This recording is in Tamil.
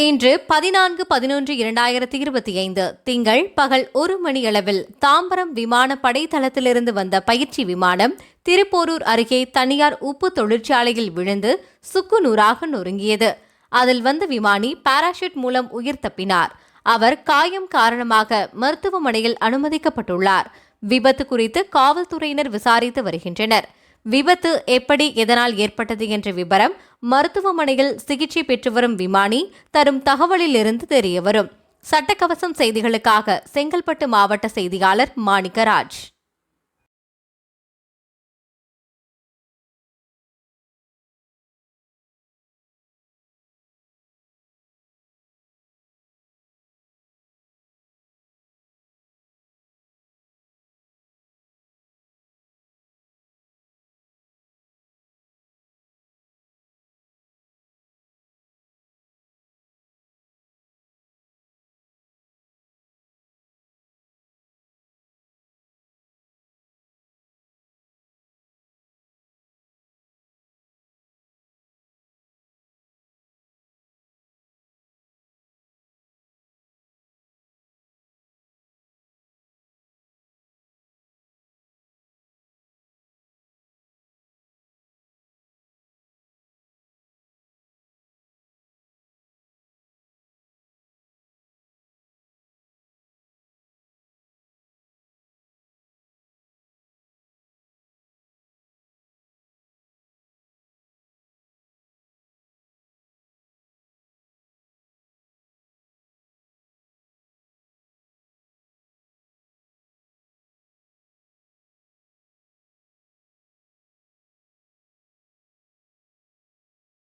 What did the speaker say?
இன்று பதினான்கு பதினொன்று இரண்டாயிரத்தி இருபத்தி ஐந்து திங்கள் பகல் ஒரு மணியளவில் தாம்பரம் விமான படைத்தளத்திலிருந்து வந்த பயிற்சி விமானம் திருப்போரூர் அருகே தனியார் உப்பு தொழிற்சாலையில் விழுந்து சுக்குநூறாக நொறுங்கியது. அதில் வந்த விமானி பாராஷூட் மூலம் உயிர் தப்பினார் அவர் காயம் காரணமாக மருத்துவமனையில் அனுமதிக்கப்பட்டுள்ளார். விபத்து குறித்து காவல்துறையினர் விசாரித்து வருகின்றனர். விபத்து எப்படி எதனால் ஏற்பட்டது என்ற விபரம் மருத்துவமனையில் சிகிச்சை பெற்று வரும் விமானி தரும் தகவலிலிருந்து தெரியவரும். சட்டக்கவசம் செய்திகளுக்காக செங்கல்பட்டு மாவட்ட செய்தியாளர் மாணிக்கராஜ்.